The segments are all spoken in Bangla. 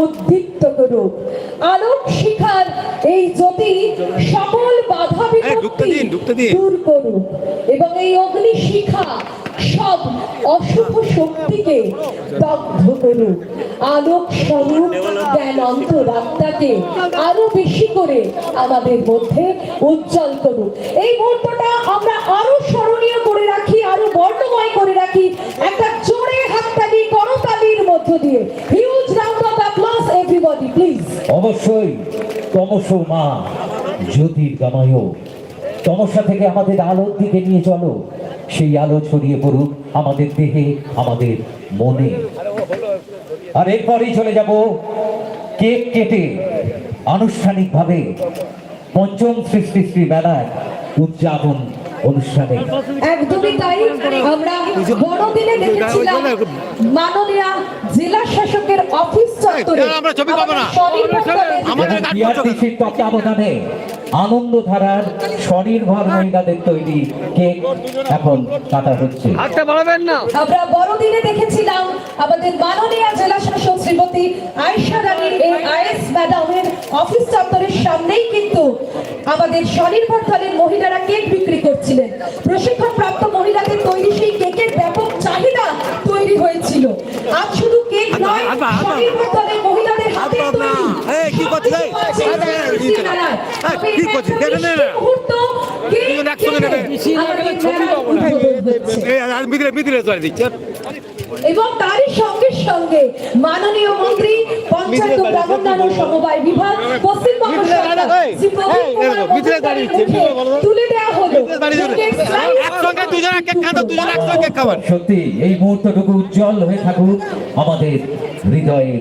উদ্দীপ্ত করুক আলোক শিখার এই জ্যোতি সকল বাধা বিপত্তি ঢুকতে দিন। দূর করুক এবং এই অগ্নি শিখা সব অশুভ শক্তিকে দগ্ধ করুক। আলোক স্বরূপ জ্ঞান অন্তরাত্মাকে আরও বেশি করে আমাদের মধ্যে উজ্জ্বল করুক। এই মুহূর্তটা আমরা আরও স্মরণীয় করে রাখি আরও বর্ণময় করে রাখি। একটা জোরে হাততালি করতালির মধ্য দিয়ে। অবশ্যই তমস মা জ্যোতির্গময় তমসা থেকে আমাদের আলোর দিকে নিয়ে চলো। সেই আলো ছড়িয়ে পড়ুক আমাদের দেহে, আমাদের মনে। আর এরপরেই চলে যাব কেক কেটে আনুষ্ঠানিকভাবে পঞ্চম সৃষ্টি শ্রী মেলার উদযাপন অনুষ্ঠানে। একদমই তাই। আমরা বড়দিনে দেখেছিলাম মাননীয় জেলা শাসকের অফিস আমরা ছবি পাবো না। স্বনির্ভর তত্ত্বাবধানে আনন্দধারার মহিলাদের তৈরি কেক এখন কাটা হচ্ছে। হাতটা বাড়াবেন না। আমরা বড়দিনে দেখেছিলাম আমাদের মাননীয় জেলা শাসক শ্রীমতী আয়সা রানীর এই আইএস ম্যাডামের অফিস চত্বরের সামনেই কিন্তু আমাদের স্বনির্ভর দলের মহিলারা কেক বিক্রি করছিলেন। প্রশিক্ষণ প্রাপ্ত মহিলাদের তৈরি সেই কেকের ব্যাপক চাহিদা তৈরি হয়েছিল। আজ শুধু কেক নয় দলের মহিলাদের হাতে না। এই, কি করছিস? এই, কি করছিস? কেটে নে না। দুজন একসঙ্গে নেবে। এই, আর মিদিলে মিদিলে চলে দিচ্ছে এবং তারই সঙ্গে সঙ্গে মাননীয় মন্ত্রী পঞ্চায়েত ও গ্রামোন্নয়ন সমবায় বিভাগ পশ্চিমবঙ্গ। তুলে দেওয়া হলো। একসঙ্গে দুজন খাতো দুজন একসঙ্গে সত্যি এই মুহূর্তটুকু উজ্জ্বল হয়ে থাকুক আমাদের হৃদয়ে।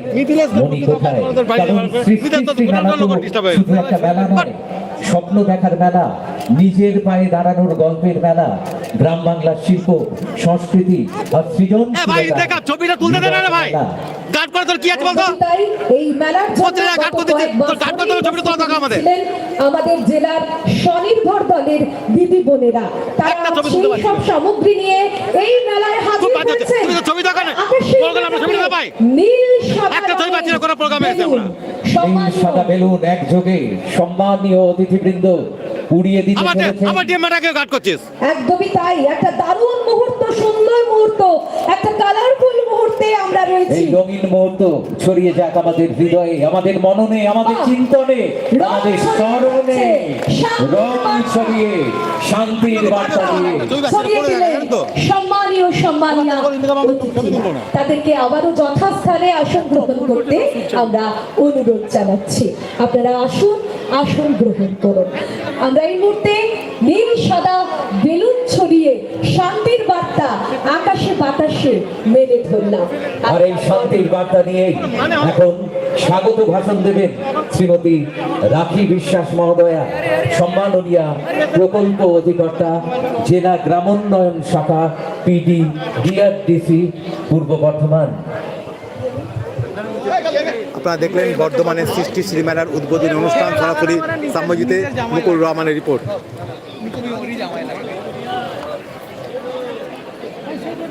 মনি কোথায়? কারণ সৃষ্টি মিথিলেশ তো সৃষ্টি দুটো মেলা তো লোক disturb শুধু একটা মেলা নয় স্বপ্ন দেখার মেলা নিজের পায়ে দাঁড়ানোর গল্পের মেলা। গ্রাম বাংলার শিল্প সংস্কৃতি আর সৃজন ভাই দেখা ছবিটা তুলতে দে না ভাই গার্ড করে তোর কি আছে বলতো এই মেলার যা, গান গত করতে তোর গান করতে ছবিটা তোলা দরকার আমাদের। আমাদের জেলার স্বনির্ভর দলের দিদি বোনেরা তারা সেই সব সামগ্রী নিয়ে এই মেলায় হাজির। হয়েছেন তুমি তো ছবি দেখাও না। আমরা ছবি পাই। নীল সাদা একটা ছবি পাচ্ছি না, কোনো প্রোগ্রামে বেলুন, আমরা। সাদা বেলুন একযোগে সম্মানীয় অতিথিবৃন্দ উড়িয়ে দিতে আমার আমার ডিএমটাকে গার্ড করছিস? একদমই তাই। একটা দারুণ মুহূর্ত সুন্দর মুহূর্ত একটা কালারফুল মুহূর্তে আমরা রয়েছি। এই রঙিন মুহূর্ত ছড়িয়ে যাক আমাদের হৃদয়ে আমাদের মননে আমাদের চিন্তনে আমাদের স্মরণে। রং ছড়িয়ে শান্তির বার্তা দিয়ে? সম্মানীয় সম্মানীয় তাদেরকে আবারও যথাস্থানে আসন গ্রহণ করতে আমরা অনুরোধ জানাচ্ছি। আপনারা আসুন আসন গ্রহণ করুন। আমরা এই মুহূর্তে নীল, সাদা, বেলুন ছড়িয়ে শান্তির বার্তা আকাশে, বাতাসে মেলে ধরলাম। আর এই শান্তির বার্তা নিয়েই এখন স্বাগত ভাষণ দেবেন শ্রীমতী রাখি বিশ্বাস মহোদয়া, সম্মাননীয়া প্রকল্প অধিকর্তা, জেলা গ্রামোন্নয়ন শাখা পিডি ডিআরডিসি পূর্ব বর্ধমান। আপনারা দেখলেন বর্ধমানের সৃষ্টি শ্রীমেলার উদ্বোধনী অনুষ্ঠান সরাসরি সাম্যজিতে মুকুল রহমানের রিপোর্ট।